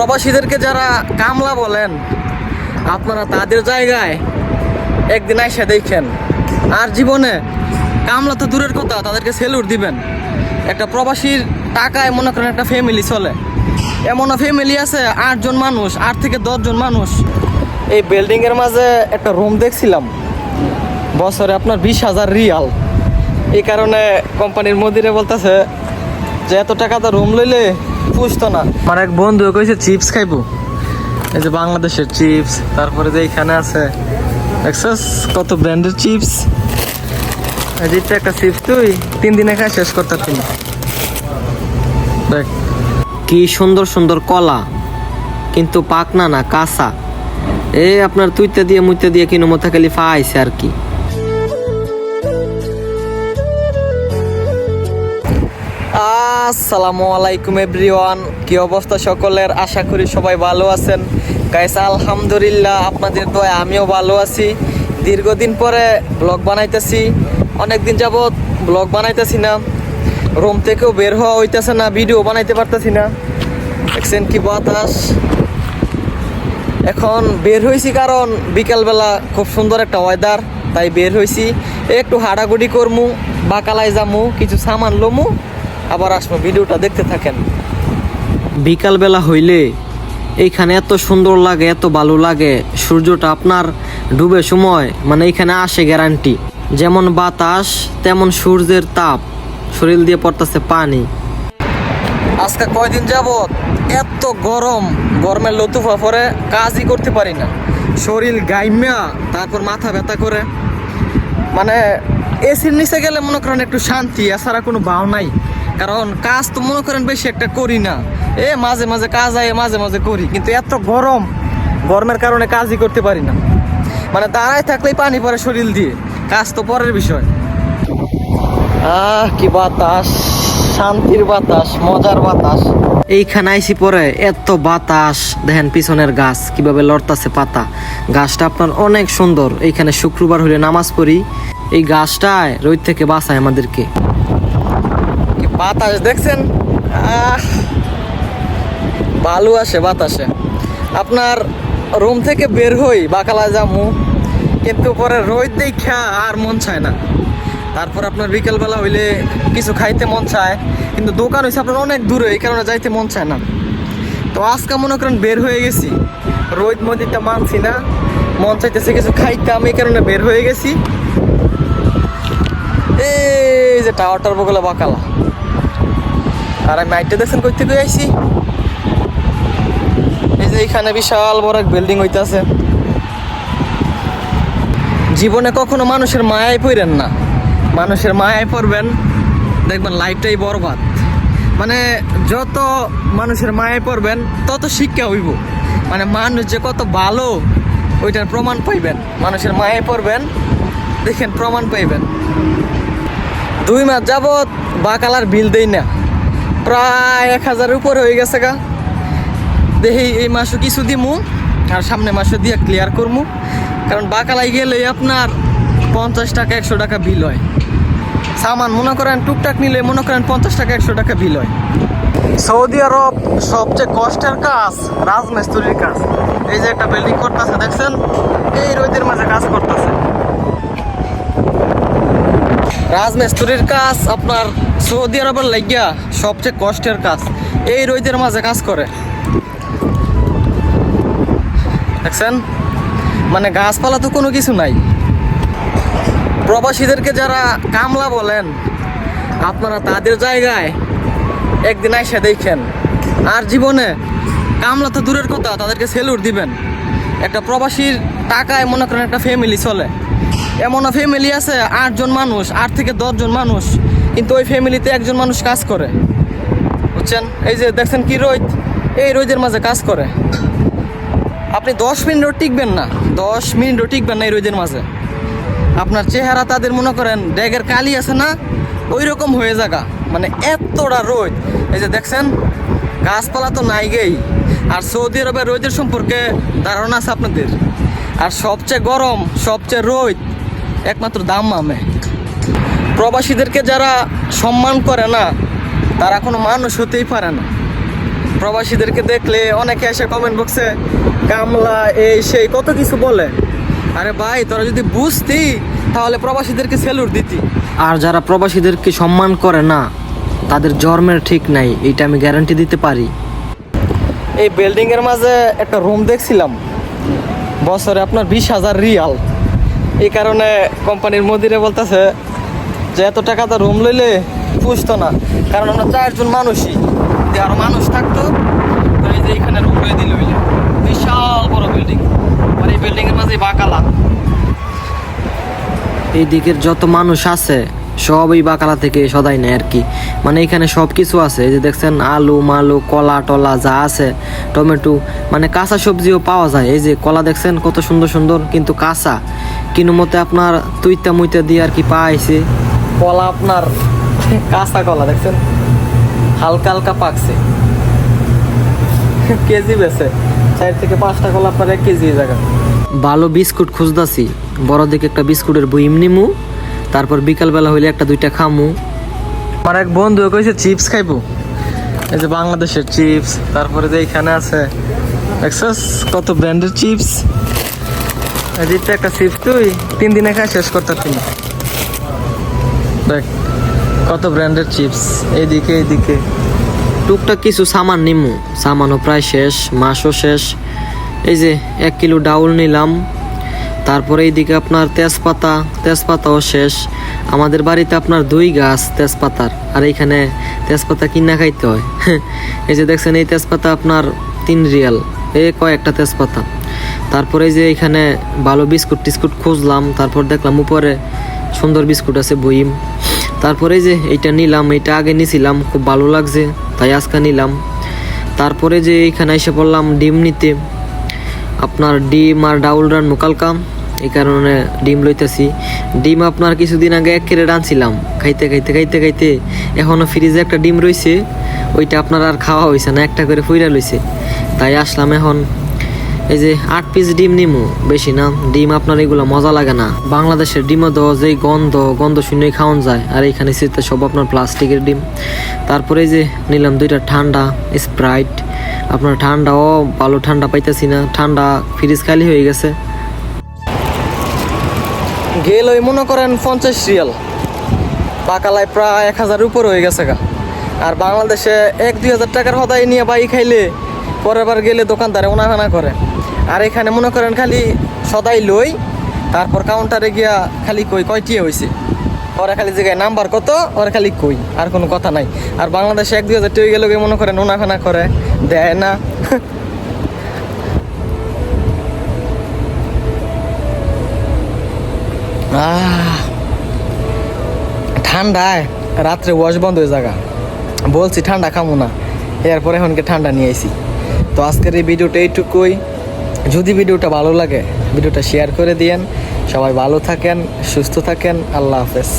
প্রবাসীদেরকে যারা কামলা বলেন, আপনারা তাদের জায়গায় একদিন আইসা দেখেন। আর জীবনে কামলা তো দূরের কথা, তাদেরকে সেলুট দিবেন। একটা প্রবাসীর টাকায় মনে করেন একটা ফ্যামিলি চলে। এমনও ফ্যামিলি আছে, আটজন মানুষ, আট থেকে দশজন মানুষ। এই বিল্ডিংয়ের মাঝে একটা রুম দেখছিলাম। বছরে আপনার বিশ হাজার রিয়াল। এই কারণে কোম্পানির মদিরে বলতেছে যে, এত টাকা তো রুম লইলে পুষতো না। আমার এক বন্ধু কইছে চিপস খাইবো? এই যে বাংলাদেশের চিপস তারপরে যে এখানে আছে দেখছস কত ব্র্যান্ডের চিপস? এই যে এটা একটা চিপস তুই তিন দিনে খাই শেষ করতে পারতি দেখ। কি সুন্দর সুন্দর কলা কিন্তু পাকনা না কাঁচা। এ আপনার তুইতে দিয়ে মুইতে দিয়ে কিনো মতো খালি ফাইছে আর কি। আসসালামু আলাইকুম এভরিওয়ান। কি অবস্থা সকলের? আশা করি সবাই ভালো আছেন। গাইস, আলহামদুলিল্লাহ আপনাদের দয়া, আমিও ভালো আছি। দীর্ঘদিন পরে ব্লগ বানাইতেছি। অনেক দিন যাবত ব্লগ বানাইতেছি না। রুম থেকেও বের হওয়া হইতেছে না, ভিডিও বানাইতে পারতেছি না। দেখছেন কি বাতাস। এখন বের হয়েছি কারণ বিকালবেলা খুব সুন্দর একটা ওয়েদার তাই বের হয়েছি একটু হাঁটাগুড়ি করমু বাকালায় যামু, কিছু সামান লমু। আবার আসব ভিডিওটা দেখতে থাকেন। বিকালবেলা হইলে এইখানে এত সুন্দর লাগে এত ভালো লাগে সূর্যটা আপনার ডুবে সময় মানে এইখানে আসে গ্যারান্টি যেমন বাতাস তেমন সূর্যের তাপ শরীর দিয়ে পড়তেছে পানি। আজকে কয়দিন যাবত এত গরম গরমের লতুফা পরে কাজই করতে পারি না। শরীর গাইমা তারপর মাথা ব্যথা করে। মানে এসির নিচে গেলে মনে করেন একটু শান্তি এছাড়া কোনো ভাও নাই। কারণ কাজ তো মনে করেন বেশি একটা করি না। এ মাঝে মাঝে কাজ আয় মাঝে মাঝে করি, কিন্তু এত গরম, গরমের কারণে কাজই করতে পারি না। মানে দাঁড়ায় থাকলেই পানি পড়ে শরীর দিয়ে, কাজ তো পরের বিষয়। আহ, কি বাতাস, শান্তির বাতাস, মজার বাতাস। এইখানে আইসি পরে এত বাতাস, দেখেন পিছনের গাছ কীভাবে লড়তাছে পাতা। গাছটা আপনার অনেক সুন্দর, এইখানে শুক্রবার হলে নামাজ পড়ি। এই গাছটায় রোদ থেকে বাঁচায় আমাদেরকে। বাতাস, দেখছেন? আহ ভালো আসে, বাতাসে আপনার রুম থেকে বের হই, বাকালা যামু। কিন্তু পরে রোদ দেখা আর মন চায় না। তারপর আপনার বিকেলবেলা হইলে কিছু খাইতে মন চায়, কিন্তু দোকান হয়েছে আপনার অনেক দূরে, এই কারণে যাইতে মন চায় না। তো আজকে মনে করেন বের হয়ে গেছি। রোদ মদিটা মানছি না, মন চাইতেছে কিছু খাইতে, আমি এই কারণে বের হয়ে গেছি। এই যে টাওয়ারটার বগলে বাকালা। আর আমি দেখছেন কই থেকে আইছি? এই যে এখানে বিশাল বড় এক বিল্ডিং হইতাছে। জীবনে কখনো মানুষের মায়ায় পড়েন না। মানুষের মায়ায় পড়বেন, দেখবেন লাইফটাই বরবাদ। মানে যত মানুষের মায়ায় পড়বেন, তত শিক্ষা হইব। মানে মানুষ যে কত ভালো, ওইটার প্রমাণ পাইবেন। মানুষের মায়ায় পড়বেন, দেখেন প্রমাণ পাইবেন। দুই মাস যাবত বাকালার বিল দেই না। প্রায় এক হাজারের উপরে হয়ে গেছে গা। দেখি এই মাসও কিছু দিমু, আর সামনে মাসও দিয়ে ক্লিয়ার করমু। কারণ বাকালাই গেলে আপনার পঞ্চাশ টাকা, একশো টাকা বিল হয়। সামান মনে করেন টুকটাক নিলে মনে করেন পঞ্চাশ টাকা, একশো টাকা বিল হয়। সৌদি আরব সবচেয়ে কষ্টের কাজ, রাজমিস্ত্রির কাজ। এই যে একটা বিল্ডিং করতেছে, দেখছেন? এই রোদের মাঝে কাজ করতেছে। রাজমিস্ত্রির কাজ আপনার সৌদি আরবের লাগিয়া সবচেয়ে কষ্টের কাজ। এই রোদের মাঝে কাজ করে। দেখছেন? মানে গাছপালা তো কোনো কিছু নাই। প্রবাসীদেরকে যারা কামলা বলেন, আপনারা তাদের জায়গায় একদিন আইসা দেখেন। আর জীবনে কামলা তো দূরের কথা, তাদেরকে সেলুট দিবেন। একটা প্রবাসীর টাকায় মনে করেন একটা ফ্যামিলি চলে। এমনও ফ্যামিলি আছে, আটজন মানুষ, আট থেকে দশজন মানুষ, কিন্তু ওই ফ্যামিলিতে একজন মানুষ কাজ করে। বুঝছেন? এই যে দেখছেন কি রোদ? এই রোদের মাঝে কাজ করে। আপনি দশ মিনিটও টিকবেন না, দশ মিনিটও টিকবেন না এই রোদের মাঝে। আপনার চেহারা তাদের মনে করেন, ড্যাগের কালি আছে না? ওই রকম হয়ে যাগা। মানে এতটা রোদ। এই যে দেখছেন? গাছপালা তো নাই গেই আর সৌদি আরবের রোদের সম্পর্কে ধারণা আছে আপনাদের। আর সবচেয়ে গরম, সবচেয়ে রোদ একমাত্র দাম মামে। প্রবাসীদেরকে যারা সম্মান করে না, তারা কোনো মানুষ হতেই পারে না। প্রবাসীদেরকে দেখলে অনেকে এসে কমেন্ট বক্সে কামলা, এই, সেই, কত কিছু বলে? আরে ভাই, তোরা যদি বুঝতি, তাহলে প্রবাসীদেরকে সেলুট দিতি। আর যারা প্রবাসীদেরকে সম্মান করে না, তাদের জন্মের ঠিক নাই এটা আমি গ্যারান্টি দিতে পারি। এই বিল্ডিং এর মাঝে একটা রুম দেখছিলাম। বছরে আপনার বিশ হাজার রিয়াল এই কারণে কোম্পানির মদিরে বলতেছে যে এত টাকা তো রুম লইলে পুষতো না। কারণ আমরা চারজন মানুষই। যদি আরও মানুষ থাকতো এই যে এখানে রুম লয়ে দিল বিশাল বড় বিল্ডিং আর এই বিল্ডিং এর মাঝে বাকালা এই দিকের যত মানুষ আছে সবই বাকালা থেকে সদাই নেয় আর কি। মানে এখানে সব কিছু আছে যে দেখছেন আলু, মালু, কলা, টলা যা আছে, টমেটো মানে কাঁচা সবজিও পাওয়া যায়। এই যে কলা দেখছেন কত সুন্দর সুন্দর, কিন্তু কাঁচা। কিনু মতে আপনার তুইতা মুইতা দিয়ে আর কি পাইছে। কলা আপনার কাঁচা কলা, দেখছেন? হালকা হালকা পাকছে। কেজি বেছে চার থেকে পাঁচটা কলা আপনার এক কেজি জায়গা ভালো বিস্কুট খুঁজতাছি। বড় দিকে একটা বিস্কুটের বইম নিমু তারপর বিকালবেলা হইলে একটা দুইটা খামু। আমার এক বন্ধু কইছে চিপস খাইবো? এই যে বাংলাদেশের চিপস তারপরে যে এখানে আছে দেখছস? কত ব্র্যান্ডের চিপস? দিতে একটা চিপস তুই তিন দিনে খাই শেষ করতে পারতি দেখ কত ব্র্যান্ডের চিপস এইদিকে এইদিকে। টুকটাক কিছু সামান নিমু। সামানও প্রায় শেষ মাসও শেষ। এই যে এক কিলো ডাউল নিলাম। তারপরে এইদিকে আপনার তেজপাতা, তেজপাতাও শেষ। আমাদের বাড়িতে আপনার দুই গাছ তেজপাতার, আর এইখানে তেজপাতা কিনা খাইতে হয়। এই যে দেখছেন, এই তেজপাতা আপনার তিন রিয়াল, এই কয়েকটা তেজপাতা। তারপরে যে এখানে ভালো বিস্কুট টিস্কুট খুঁজলাম, তারপর দেখলাম উপরে সুন্দর বিস্কুট আছে বইম। তারপরে যে এইটা নিলাম, এইটা আগে নিছিলাম, খুব ভালো লাগছে, তাই আজকে নিলাম। তারপরে যে এইখানে এসে পড়লাম ডিম নিতে। আপনার ডিম আর ডাউল রান কালকাম। এই কারণে ডিম লইতেছি। ডিম আপনার কিছুদিন আগে এক কেড়ে রানছিলাম খাইতে খাইতে খাইতে খাইতে এখনও ফ্রিজে একটা ডিম রইছে। ওইটা আপনার আর খাওয়া হয়েছে না, একটা করে ফুইরা লইছে। তাই আসলাম এখন। এই যে আট পিস ডিম নিমু, বেশি না। ডিম আপনার এগুলো মজা লাগে না। বাংলাদেশের ডিমও দেওয়া যে গন্ধ গন্ধ শুনেই খাওয়ান যায়। আর এখানে শীতে সব আপনার প্লাস্টিকের ডিম। তারপরে যে নিলাম দুইটা ঠান্ডা স্প্রাইট। আপনার ঠান্ডাও, ভালো ঠান্ডা পাইতেছি না। ঠান্ডা ফ্রিজ খালি হয়ে গেছে। গেল ওই মনে করেন পঞ্চাশ রিয়াল। পাকালায় প্রায় এক হাজার উপর হয়ে গেছে গা। আর বাংলাদেশে এক দুই হাজার টাকার হদাই নিয়ে বাইক খাইলে পরের বার গেলে দোকানদারে ওনাখানা করে। আর এখানে মনে করেন খালি সদাই লই, তারপর কাউন্টারে গিয়া খালি কই, কয়টিয়ে হয়েছে ওরা খালি জায়গায় নাম্বার কত, ওরা খালি কই, আর কোনো কথা নাই। আর বাংলাদেশে এক দুই হাজার টাকা গেলে মনে করেন ওনাখানা করে, দেয় না। ঠান্ডায় রাত্রে ওয়াশ বন্ধ হয়ে জায়গা বলছি ঠান্ডা খামো না। এরপরে এখনকে ঠান্ডা নিয়ে আইছি। তো আজকের এই ভিডিওটা এইটুকুই। যদি ভিডিওটা ভালো লাগে, ভিডিওটা শেয়ার করে দিয়েন। সবাই ভালো থাকেন, সুস্থ থাকেন। আল্লাহ হাফেজ।